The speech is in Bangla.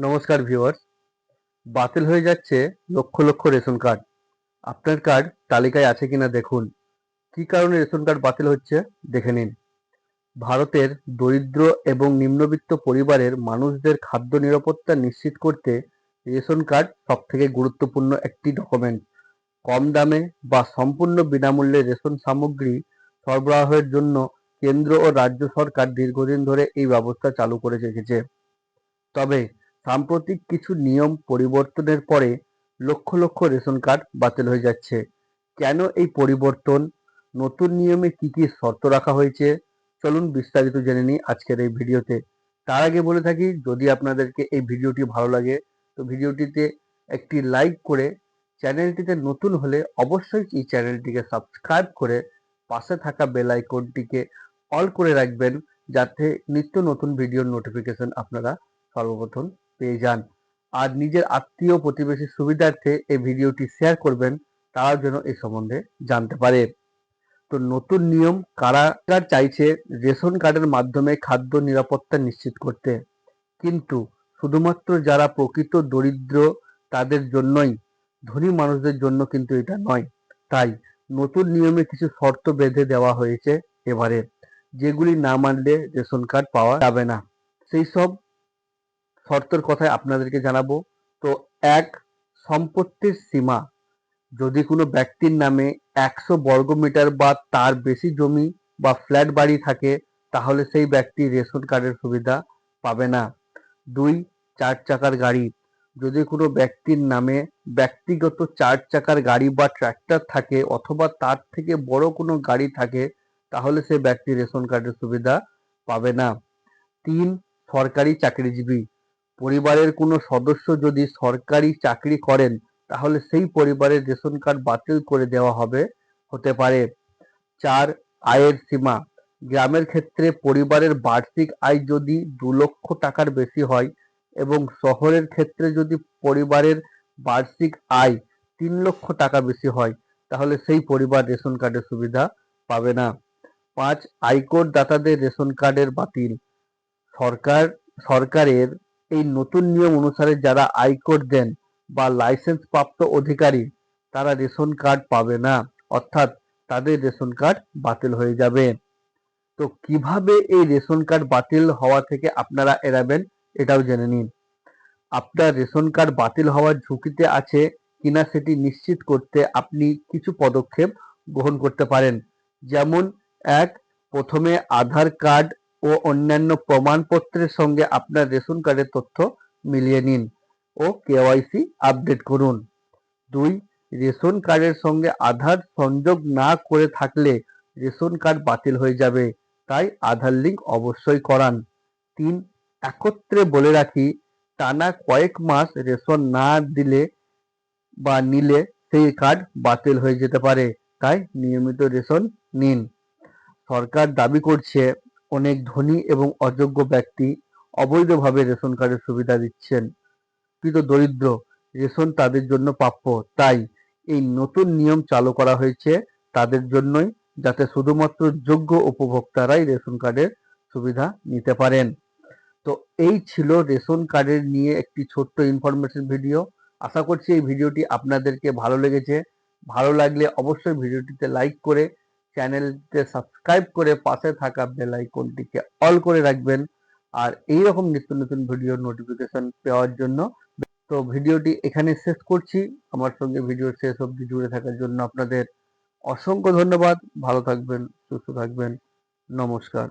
নমস্কার ভিউয়ার্স বাতিল হয়ে যাচ্ছে লক্ষ লক্ষ রেশন কার্ড আপনার কার্ড তালিকায় আছে কিনা দেখুন। কি কারণে রেশন কার্ড বাতিল হচ্ছে দেখে নিন। ভারতের দরিদ্র এবং নিম্নবিত্ত পরিবারের মানুষদের খাদ্য নিরাপত্তা নিশ্চিত করতে রেশন কার্ড সবথেকে গুরুত্বপূর্ণ একটি ডকুমেন্ট কম দামে বা সম্পূর্ণ বিনামূল্যে রেশন সামগ্রী সরবরাহের জন্য কেন্দ্র ও রাজ্য সরকার দীর্ঘদিন ধরে এই ব্যবস্থা চালু করে রেখেছে। তবে সাম্প্রতিক কিছু নিয়ম পরিবর্তনের পরে লক্ষ লক্ষ রেশন কার্ড বাতিল হয়ে যাচ্ছে। কেন এই পরিবর্তন? নতুন নিয়মে কি কি শর্ত রাখা হয়েছে? চলুন বিস্তারিত জেনে নিই আজকের এই ভিডিওতে। তার আগে বলে থাকি, যদি আপনাদেরকে এই ভিডিওটি ভালো লাগে, তো ভিডিওটিতে একটি লাইক করে চ্যানেলটিতে নতুন হলে অবশ্যই এই চ্যানেলটিকে সাবস্ক্রাইব করে পাশে থাকা বেল আইকনটিকে অল করে রাখবেন, যাতে নিত্য নতুন ভিডিওর নোটিফিকেশন আপনারা সর্বপ্রথম পেয়ে যান। আর নিজের আত্মীয় প্রতিবেশীর সুবিধার্থে এই ভিডিওটি শেয়ার করবেন তারা যেন এই সম্বন্ধে জানতে পারে। তো নতুন নিয়ম কারা চাইছে রেশন কার্ডের মাধ্যমে খাদ্য নিরাপত্তা নিশ্চিত করতে? কিন্তু শুধুমাত্র যারা প্রকৃত দরিদ্র, তাদের জন্যই, ধনী মানুষদের জন্য কিন্তু এটা নয়। তাই নতুন নিয়মে কিছু শর্ত বেঁধে দেওয়া হয়েছে এবারে, যেগুলি না মানলে রেশন কার্ড পাওয়া যাবে না। সেই সব শর্তের কথায় আপনাদেরকে জানাব। তো এক, সম্পত্তির সীমা। যদি কোনো ব্যক্তির নামে একশো বর্গমিটার বা তার বেশি জমি বা ফ্ল্যাট বাড়ি থাকে, তাহলে সেই ব্যক্তি রেশন কার্ডের সুবিধা পাবে না। দুই, চার চাকার গাড়ি। যদি কোনো ব্যক্তির নামে ব্যক্তিগত চার চাকার গাড়ি বা ট্র্যাক্টর থাকে অথবা তার থেকে বড় কোনো গাড়ি থাকে, তাহলে সে ব্যক্তি রেশন কার্ডের সুবিধা পাবে না। তিন, সরকারি চাকরিজীবী। পরিবারের কোনো সদস্য যদি সরকারি চাকরি করেন, তাহলে সেই পরিবারের রেশন কার্ড বাতিল করে দেওয়া হবে, হতে পারে চার আয়ের সীমা। গ্রামের ক্ষেত্রে পরিবারের বার্ষিক আয় যদি দু লক্ষ টাকার বেশি হয় এবং শহরের ক্ষেত্রে যদি পরিবারের বার্ষিক আয় তিন লক্ষ টাকা বেশি হয়, তাহলে সেই পরিবার রেশন কার্ডের সুবিধা পাবে না। পাঁচ, আয়কর দাতাদের রেশন কার্ডের বাতিল। সরকার, সরকারের এই নতুন নিয়ম অনুসারে যারা আয়কর দেন বা লাইসেন্স প্রাপ্ত অধিকারী, তারা রেশন কার্ড পাবে না। অর্থাৎ তাদের রেশন কার্ড বাতিল হয়ে যাবে। তো কীভাবে এই রেশন কার্ড বাতিল হওয়া থেকে আপনারা এড়াবেন, এটাও জেনে নিন। আপনার রেশন কার্ড বাতিল হওয়ার ঝুঁকিতে আছে কিনা সেটি নিশ্চিত করতে আপনি কিছু পদক্ষেপ গ্রহণ করতে পারেন। যেমন, এক, প্রথমে আধার কার্ড ও অন্যান্য প্রমাণপত্রের সঙ্গে আপনার রেশন কার্ডের তথ্য মিলিয়ে নিন ও কেওয়াইসি আপডেট করুন। দুই, রেশন কার্ডের সঙ্গে আধার সংযোগ না করে থাকলে রেশন কার্ড বাতিল হয়ে যাবে, তাই আধার লিঙ্ক অবশ্যই করান। তিন, একত্রে বলে রাখি, টানা কয়েক মাস রেশন না দিলে বা নিলে সেই কার্ড বাতিল হয়ে যেতে পারে, তাই নিয়মিত রেশন নিন। সরকার দাবি করছে অনেক ধনী এবং অযোগ্য ব্যক্তি অবৈধভাবে রেশন কার্ডের সুবিধা দিচ্ছেন। কিন্তু দরিদ্র রেশন তাদের জন্য প্রাপ্য। তাই এই নতুন নিয়ম চালু করা হয়েছে তাদের জন্যই যাতে শুধুমাত্র যোগ্য উপভোক্তারাই রেশন কার্ডের সুবিধা নিতে পারেন। তো এই ছিল রেশন কার্ডের নিয়ে একটি ছোট্ট ইনফরমেশন ভিডিও আশা করছি এই ভিডিওটি আপনাদেরকে ভালো লেগেছে। ভালো লাগলে অবশ্যই ভিডিওটিতে লাইক করে চ্যানেলটিতে সাবস্ক্রাইব করে পাশে থাকা বেল আইকনটিকে অল করে রাখবেন আর এই রকম নিত্য নতুন ভিডিওর নোটিফিকেশন পাওয়ার জন্য। তো ভিডিওটি এখানে শেষ করছি। আমার সঙ্গে ভিডিওর শেষ অবধি জুড়ে থাকার জন্য আপনাদের অসংখ্য ধন্যবাদ। ভালো থাকবেন, সুস্থ থাকবেন। নমস্কার।